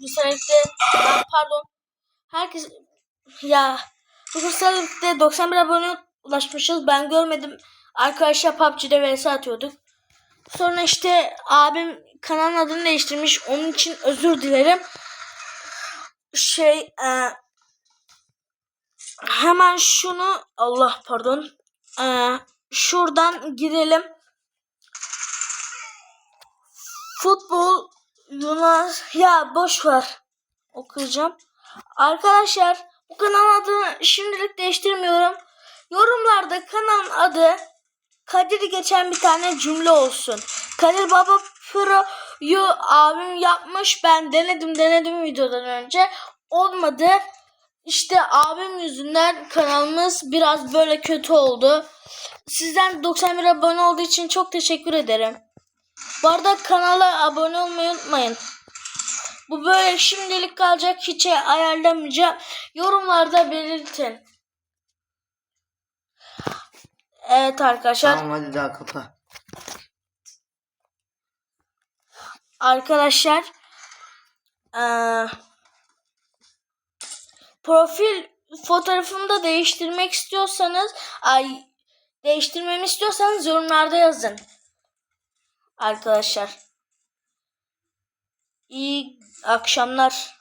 Güzellikle ben pardon. Herkes ya bu güzellikle 91 abone ulaşmışız. Ben görmedim. Arkadaşlar PUBG'de vs atıyorduk. Sonra işte abim kanalın adını değiştirmiş. Onun için özür dilerim. Şey e, hemen şunu Allah pardon. E, şuradan girelim. Futbol Yunus ya boş ver. Okuyacağım. Arkadaşlar bu kanalın adını şimdilik değiştirmiyorum. Yorumlarda kanalın adı Kadir geçen bir tane cümle olsun. Kadir Baba Pro'yu abim yapmış. Ben denedim denedim videodan önce. Olmadı. İşte abim yüzünden kanalımız biraz böyle kötü oldu. Sizden 91 abone olduğu için çok teşekkür ederim. Bu arada kanala abone olmayı unutmayın. Bu böyle şimdilik kalacak hiç ayarlamayacağım. Yorumlarda belirtin. Evet arkadaşlar. Tamam hadi daha kapa. Arkadaşlar eee, profil fotoğrafımı da değiştirmek istiyorsanız ay değiştirmemi istiyorsanız yorumlarda yazın. Arkadaşlar. İyi akşamlar.